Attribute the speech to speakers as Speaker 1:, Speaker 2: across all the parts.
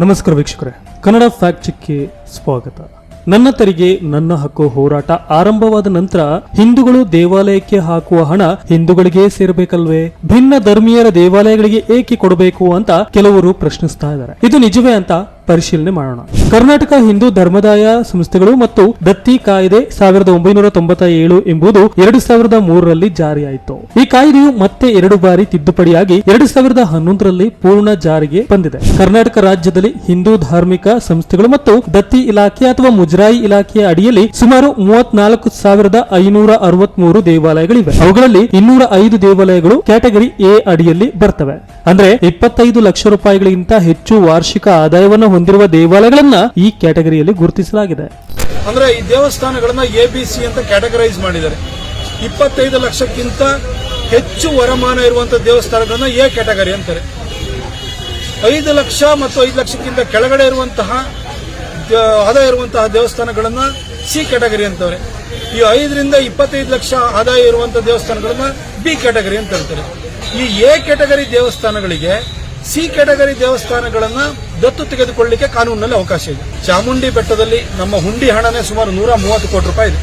Speaker 1: ನಮಸ್ಕಾರ ವೀಕ್ಷಕರೇ. ಕನ್ನಡ ಫ್ಯಾಕ್ಟ್ ಚೆಕ್ಗೆ ಸ್ವಾಗತ. ನನ್ನ ತೆರಿಗೆ, ನನ್ನ ಹಕ್ಕು ಹೋರಾಟ ಆರಂಭವಾದ ನಂತರ ಹಿಂದೂಗಳು ದೇವಾಲಯಕ್ಕೆ ಹಾಕುವ ಹಣ ಹಿಂದೂಗಳಿಗೆ ಸೇರಬೇಕಲ್ವೇ? ಭಿನ್ನ ಧರ್ಮೀಯರ ದೇವಾಲಯಗಳಿಗೆ ಏಕೆ ಕೊಡಬೇಕು ಅಂತ ಕೆಲವರು ಪ್ರಶ್ನಿಸ್ತಾ ಇದ್ದಾರೆ. ಇದು ನಿಜವೇ ಅಂತ ಪರಿಶೀಲನೆ ಮಾಡೋಣ. ಕರ್ನಾಟಕ ಹಿಂದೂ ಧರ್ಮದಾಯ ಸಂಸ್ಥೆಗಳು ಮತ್ತು ದತ್ತಿ ಕಾಯ್ದೆ ಸಾವಿರದ ಒಂಬೈನೂರ ತೊಂಬತ್ತ ಏಳು ಎಂಬುದು ಎರಡು ಸಾವಿರದ ಮೂರರಲ್ಲಿ ಜಾರಿಯಾಯಿತು. ಈ ಕಾಯ್ದೆಯು ಮತ್ತೆ ಎರಡು ಬಾರಿ ತಿದ್ದುಪಡಿಯಾಗಿ ಎರಡು ಸಾವಿರದ ಹನ್ನೊಂದರಲ್ಲಿ ಪೂರ್ಣ ಜಾರಿಗೆ ಬಂದಿದೆ. ಕರ್ನಾಟಕ ರಾಜ್ಯದಲ್ಲಿ ಹಿಂದೂ ಧಾರ್ಮಿಕ ಸಂಸ್ಥೆಗಳು ಮತ್ತು ದತ್ತಿ ಇಲಾಖೆ ಅಥವಾ ಮುಜರಾಯಿ ಇಲಾಖೆಯ ಅಡಿಯಲ್ಲಿ ಸುಮಾರು ಮೂವತ್ನಾಲ್ಕು ಸಾವಿರದ ಐನೂರ ಅರವತ್ಮೂರು ದೇವಾಲಯಗಳಿವೆ. ಅವುಗಳಲ್ಲಿ ಇನ್ನೂರ ಐದು ದೇವಾಲಯಗಳು ಕ್ಯಾಟಗರಿ ಎ ಅಡಿಯಲ್ಲಿ ಬರ್ತವೆ. ಅಂದ್ರೆ ಇಪ್ಪತ್ತೈದು ಲಕ್ಷ ರೂಪಾಯಿಗಳಿಗಿಂತ ಹೆಚ್ಚು ವಾರ್ಷಿಕ ಆದಾಯವನ್ನು ಹೊಂದಿರುವ ದೇವಾಲಯಗಳನ್ನ ಈ ಕ್ಯಾಟಗರಿಯಲ್ಲಿ ಗುರುತಿಸಲಾಗಿದೆ.
Speaker 2: ಅಂದ್ರೆ ಈ ದೇವಸ್ಥಾನಗಳನ್ನ ಎ ಬಿ ಸಿ ಅಂತ ಕ್ಯಾಟಗರೈಸ್ ಮಾಡಿದ್ದಾರೆ. ಇಪ್ಪತ್ತೈದು ಲಕ್ಷಕ್ಕಿಂತ ಹೆಚ್ಚು ವರಮಾನ ಇರುವಂತಹ ದೇವಸ್ಥಾನಗಳನ್ನ ಎ ಕ್ಯಾಟಗರಿ ಅಂತಾರೆ. ಐದು ಲಕ್ಷ ಮತ್ತು ಐದು ಲಕ್ಷಕ್ಕಿಂತ ಕೆಳಗಡೆ ಇರುವಂತಹ ಆದಾಯ ಇರುವಂತಹ ದೇವಸ್ಥಾನಗಳನ್ನ ಸಿ ಕ್ಯಾಟಗರಿ ಅಂತವ್ರೆ. ಈ ಐದರಿಂದ ಇಪ್ಪತ್ತೈದು ಲಕ್ಷ ಆದಾಯ ಇರುವಂತಹ ದೇವಸ್ಥಾನಗಳನ್ನ ಬಿ ಕ್ಯಾಟಗರಿ ಅಂತ ಹೇಳ್ತಾರೆ ಈ ಎ ಕ್ಯಾಟಗರಿ ದೇವಸ್ಥಾನಗಳಿಗೆ ಸಿ ಕೆಟಗರಿ ದೇವಸ್ಥಾನಗಳನ್ನ ದತ್ತು ತೆಗೆದುಕೊಳ್ಳಲಿಕ್ಕೆ ಕಾನೂನಿನಲ್ಲಿ ಅವಕಾಶ ಇದೆ. ಚಾಮುಂಡಿ ಬೆಟ್ಟದಲ್ಲಿ ನಮ್ಮ ಹುಂಡಿ ಹಣನೇ ಸುಮಾರು ನೂರ ಮೂವತ್ತು ಕೋಟಿ ರೂಪಾಯಿ ಇದೆ.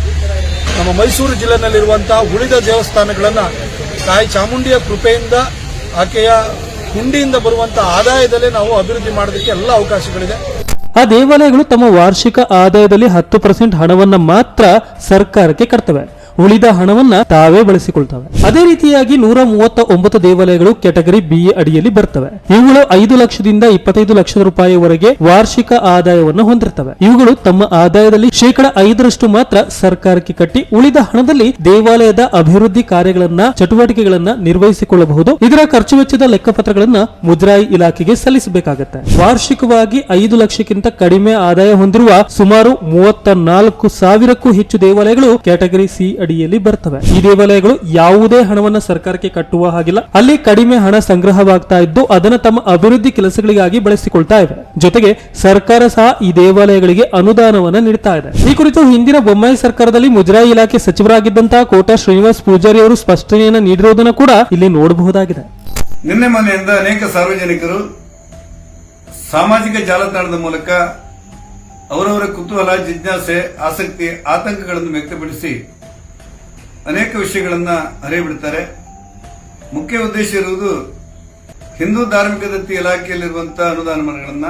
Speaker 2: ನಮ್ಮ ಮೈಸೂರು ಜಿಲ್ಲೆನಲ್ಲಿರುವಂತಹ ಉಳಿದ ದೇವಸ್ಥಾನಗಳನ್ನ ತಾಯಿ ಚಾಮುಂಡಿಯ ಕೃಪೆಯಿಂದ, ಆಕೆಯ ಹುಂಡಿಯಿಂದ ಬರುವಂತಹ ಆದಾಯದಲ್ಲೇ ನಾವು ಅಭಿವೃದ್ಧಿ ಮಾಡೋದಕ್ಕೆ ಎಲ್ಲ ಅವಕಾಶಗಳಿದೆ.
Speaker 1: ಆ ದೇವಾಲಯಗಳು ತಮ್ಮ ವಾರ್ಷಿಕ ಆದಾಯದಲ್ಲಿ ಹತ್ತು ಪರ್ಸೆಂಟ್ ಹಣವನ್ನ ಮಾತ್ರ ಸರ್ಕಾರಕ್ಕೆ ಕಟ್ತವೆ. ಉಳಿದ ಹಣವನ್ನ ತಾವೇ ಬಳಸಿಕೊಳ್ತವೆ. ಅದೇ ರೀತಿಯಾಗಿ ನೂರ ಮೂವತ್ತ ಒಂಬತ್ತು ದೇವಾಲಯಗಳು ಕ್ಯಾಟಗರಿ ಬಿ ಅಡಿಯಲ್ಲಿ ಬರ್ತವೆ. ಇವುಗಳು ಐದು ಲಕ್ಷದಿಂದ ಇಪ್ಪತ್ತೈದು ಲಕ್ಷ ರೂಪಾಯಿವರೆಗೆ ವಾರ್ಷಿಕ ಆದಾಯವನ್ನು ಹೊಂದಿರ್ತವೆ. ಇವುಗಳು ತಮ್ಮ ಆದಾಯದಲ್ಲಿ ಶೇಕಡ ಐದರಷ್ಟು ಮಾತ್ರ ಸರ್ಕಾರಕ್ಕೆ ಕಟ್ಟಿ ಉಳಿದ ಹಣದಲ್ಲಿ ದೇವಾಲಯದ ಅಭಿವೃದ್ಧಿ ಕಾರ್ಯಗಳನ್ನ, ಚಟುವಟಿಕೆಗಳನ್ನ ನಿರ್ವಹಿಸಿಕೊಳ್ಳಬಹುದು. ಇದರ ಖರ್ಚು ವೆಚ್ಚದ ಲೆಕ್ಕಪತ್ರಗಳನ್ನ ಮುಜರಾಯಿ ಇಲಾಖೆಗೆ ಸಲ್ಲಿಸಬೇಕಾಗುತ್ತೆ. ವಾರ್ಷಿಕವಾಗಿ ಐದು ಲಕ್ಷಕ್ಕಿಂತ ಕಡಿಮೆ ಆದಾಯ ಹೊಂದಿರುವ ಸುಮಾರು ಮೂವತ್ತ ನಾಲ್ಕು ಸಾವಿರಕ್ಕೂ ಹೆಚ್ಚು ದೇವಾಲಯಗಳು ಕ್ಯಾಟಗರಿ ಸಿ ಅಡಿಯಲ್ಲಿ ಬರ್ತವೆ. ಈ ದೇವಾಲಯಗಳು ಯಾವುದೇ ಹಣವನ್ನ ಸರ್ಕಾರಕ್ಕೆ ಕಟ್ಟುವ ಹಾಗಿಲ್ಲ. ಅಲ್ಲಿ ಕಡಿಮೆ ಹಣ ಸಂಗ್ರಹವಾಗ್ತಾ ಇದ್ದು, ಅದನ್ನ ತಮ್ಮ ಅಭಿವೃದ್ಧಿ ಕೆಲಸಗಳಿಗಾಗಿ ಬಳಸಿಕೊಳ್ತಾ ಇವೆ. ಜೊತೆಗೆ ಸರ್ಕಾರ ಸಹ ಈ ದೇವಾಲಯಗಳಿಗೆ ಅನುದಾನವನ್ನ ನೀಡ್ತಾ ಇದೆ. ಈ ಕುರಿತು ಹಿಂದಿನ ಬೊಮ್ಮಾಯಿ ಸರ್ಕಾರದಲ್ಲಿ ಮುಜರಾಯಿ ಇಲಾಖೆ ಸಚಿವರಾಗಿದ್ದಂತಹ ಕೋಟಾ ಶ್ರೀನಿವಾಸ್ ಪೂಜಾರಿ ಅವರು ಸ್ಪಷ್ಟನೆಯನ್ನು ನೀಡಿರುವುದನ್ನು ಕೂಡ ಇಲ್ಲಿ ನೋಡಬಹುದಾಗಿದೆ.
Speaker 3: ನಿನ್ನೆ ಮೊನ್ನೆಯಿಂದ ಅನೇಕ ಸಾರ್ವಜನಿಕರು ಸಾಮಾಜಿಕ ಜಾಲತಾಣದ ಮೂಲಕ ಅವರವರ ಕುತೂಹಲ, ಜಿಜ್ಞಾಸೆ, ಆಸಕ್ತಿ, ಆತಂಕಗಳನ್ನು ವ್ಯಕ್ತಪಡಿಸಿ ಅನೇಕ ವಿಷಯಗಳನ್ನ ಅರಿಬಿಡ್ತಾರೆ. ಮುಖ್ಯ ಉದ್ದೇಶ ಇರುವುದು ಹಿಂದೂ ಧಾರ್ಮಿಕ ದತ್ತಿ ಇಲಾಖೆಯಲ್ಲಿರುವಂತಹ ಅನುದಾನಗಳನ್ನ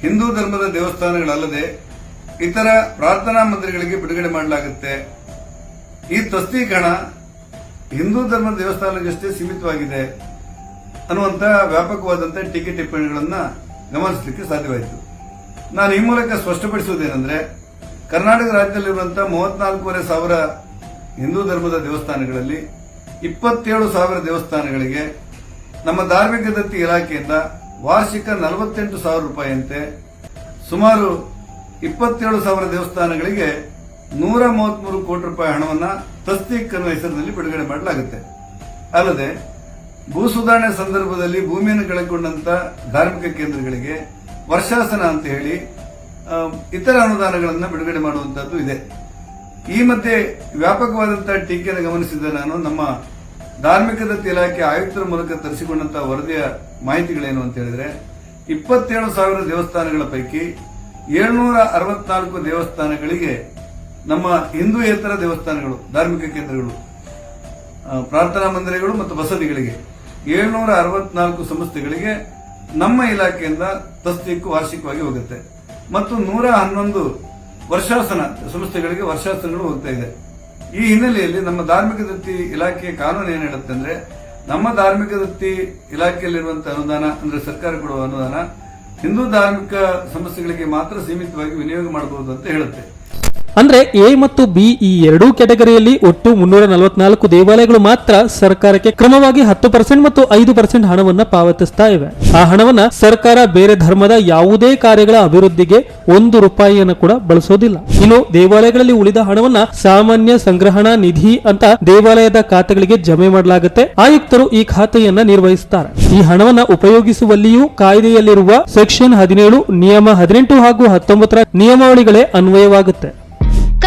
Speaker 3: ಹಿಂದೂ ಧರ್ಮದ ದೇವಸ್ಥಾನಗಳಲ್ಲದೆ ಇತರ ಪ್ರಾರ್ಥನಾ ಮಂದಿರಗಳಿಗೆ ಬಿಡುಗಡೆ ಮಾಡಲಾಗುತ್ತೆ. ಈ ತಸ್ತೀಕರಣ ಹಿಂದೂ ಧರ್ಮದ ದೇವಸ್ಥಾನಕ್ಕಷ್ಟೇ ಸೀಮಿತವಾಗಿದೆ ಅನ್ನುವಂತ ವ್ಯಾಪಕವಾದಂತಹ ಟೀಕೆ ಟಿಪ್ಪಣಿಗಳನ್ನು ಗಮನಿಸಲಿಕ್ಕೆ ಸಾಧ್ಯವಾಯಿತು. ನಾನು ಈ ಮೂಲಕ ಸ್ಪಷ್ಟಪಡಿಸುವುದೇನೆಂದರೆ, ಕರ್ನಾಟಕ ರಾಜ್ಯದಲ್ಲಿರುವಂತಹ ಮೂವತ್ನಾಲ್ಕೂವರೆ ಸಾವಿರ ಹಿಂದೂ ಧರ್ಮದ ದೇವಸ್ಥಾನಗಳಲ್ಲಿ ಇಪ್ಪತ್ತೇಳು ಸಾವಿರ ದೇವಸ್ಥಾನಗಳಿಗೆ ನಮ್ಮ ಧಾರ್ಮಿಕ ದತ್ತಿ ಇಲಾಖೆಯಿಂದ ವಾರ್ಷಿಕ ನಲವತ್ತೆಂಟು ಸಾವಿರ ರೂಪಾಯಿಯಂತೆ ಸುಮಾರು ಇಪ್ಪತ್ತೇಳು ಸಾವಿರ ದೇವಸ್ಥಾನಗಳಿಗೆ ನೂರ ಮೂವತ್ಮೂರು ಕೋಟಿ ರೂಪಾಯಿ ಹಣವನ್ನು ತಸ್ತೀಕ್ ಅನ್ನುವ ಹೆಸರಿನಲ್ಲಿ ಬಿಡುಗಡೆ ಮಾಡಲಾಗುತ್ತೆ. ಅಲ್ಲದೆ, ಭೂ ಸುಧಾರಣೆ ಸಂದರ್ಭದಲ್ಲಿ ಭೂಮಿಯನ್ನು ಕಳೆಕೊಂಡಂತ ಧಾರ್ಮಿಕ ಕೇಂದ್ರಗಳಿಗೆ ವರ್ಷಾಸನ ಅಂತ ಹೇಳಿ ಇತರ ಅನುದಾನಗಳನ್ನು ಬಿಡುಗಡೆ ಮಾಡುವಂತದ್ದು ಇದೆ. ಈ ಮಧ್ಯೆ ವ್ಯಾಪಕವಾದಂತಹ ಟೀಕೆಯನ್ನು ಗಮನಿಸಿದ ನಾನು, ನಮ್ಮ ಧಾರ್ಮಿಕ ದತ್ತಿ ಇಲಾಖೆ ಆಯುಕ್ತರ ಮೂಲಕ ತರಿಸಿಕೊಂಡಂತಹ ವರದಿಯ ಮಾಹಿತಿಗಳೇನು ಅಂತ ಹೇಳಿದ್ರೆ, ಇಪ್ಪತ್ತೇಳು ಸಾವಿರ ದೇವಸ್ಥಾನಗಳ ಪೈಕಿ ಏಳ್ನೂರ ಅರವತ್ನಾಲ್ಕು ದೇವಸ್ಥಾನಗಳಿಗೆ ನಮ್ಮ ಹಿಂದೂಯೇತರ ದೇವಸ್ಥಾನಗಳು, ಧಾರ್ಮಿಕ ಕೇಂದ್ರಗಳು ಪ್ರಾರ್ಥನಾ ಮಂದಿರಗಳು ಮತ್ತು ಬಸದಿಗಳಿಗೆ ಏಳ್ನೂರ ಅರವತ್ನಾಲ್ಕು ಸಂಸ್ಥೆಗಳಿಗೆ ನಮ್ಮ ಇಲಾಖೆಯಿಂದ ತಸ್ತೀಕು ವಾರ್ಷಿಕವಾಗಿ ಹೋಗುತ್ತೆ. ಮತ್ತು ನೂರ ಹನ್ನೊಂದು ವರ್ಷಾಸನ ಸಂಸ್ಥೆಗಳಿಗೆ ವರ್ಷಾಸನಗಳು ಹೋಗ್ತಾ ಇದೆ. ಈ ಹಿನ್ನೆಲೆಯಲ್ಲಿ ನಮ್ಮ ಧಾರ್ಮಿಕ ದತ್ತಿ ಇಲಾಖೆಯ ಕಾನೂನು ಏನ್ ಹೇಳುತ್ತೆ ಅಂದ್ರೆ, ನಮ್ಮ ಧಾರ್ಮಿಕ ದತ್ತಿ ಇಲಾಖೆಯಲ್ಲಿರುವಂತಹ ಅನುದಾನ ಅಂದ್ರೆ ಸರ್ಕಾರ ಕೊಡುವ ಅನುದಾನ, ಹಿಂದೂ ಧಾರ್ಮಿಕ ಸಂಸ್ಥೆಗಳಿಗೆ ಮಾತ್ರ ಸೀಮಿತವಾಗಿ ವಿನಿಯೋಗ ಮಾಡಬಹುದು ಅಂತ ಹೇಳುತ್ತೆ.
Speaker 1: ಅಂದ್ರೆ ಎ ಮತ್ತು ಬಿ ಈ ಎರಡೂ ಕ್ಯಾಟಗರಿಯಲ್ಲಿ ಒಟ್ಟು ಮುನ್ನೂರ ನಲವತ್ನಾಲ್ಕು ದೇವಾಲಯಗಳು ಮಾತ್ರ ಸರ್ಕಾರಕ್ಕೆ ಕ್ರಮವಾಗಿ ಹತ್ತು ಪರ್ಸೆಂಟ್ ಮತ್ತು ಐದು ಪರ್ಸೆಂಟ್ ಹಣವನ್ನ ಪಾವತಿಸ್ತಾ ಇವೆ. ಆ ಹಣವನ್ನ ಸರ್ಕಾರ ಬೇರೆ ಧರ್ಮದ ಯಾವುದೇ ಕಾರ್ಯಗಳ ಅಭಿವೃದ್ಧಿಗೆ ಒಂದು ರೂಪಾಯಿಯನ್ನು ಕೂಡ ಬಳಸೋದಿಲ್ಲ. ಇನ್ನು ದೇವಾಲಯಗಳಲ್ಲಿ ಉಳಿದ ಹಣವನ್ನ ಸಾಮಾನ್ಯ ಸಂಗ್ರಹಣಾ ನಿಧಿ ಅಂತ ದೇವಾಲಯದ ಖಾತೆಗಳಿಗೆ ಜಮೆ ಮಾಡಲಾಗುತ್ತೆ. ಆಯುಕ್ತರು ಈ ಖಾತೆಯನ್ನ ನಿರ್ವಹಿಸುತ್ತಾರೆ ಈ ಹಣವನ್ನ ಉಪಯೋಗಿಸುವಲ್ಲಿಯೂ ಕಾಯ್ದೆಯಲ್ಲಿರುವ ಸೆಕ್ಷನ್ ಹದಿನೇಳು, ನಿಯಮ ಹದಿನೆಂಟು ಹಾಗೂ ಹತ್ತೊಂಬತ್ತರ ನಿಯಮಾವಳಿಗಳೇ ಅನ್ವಯವಾಗುತ್ತೆ.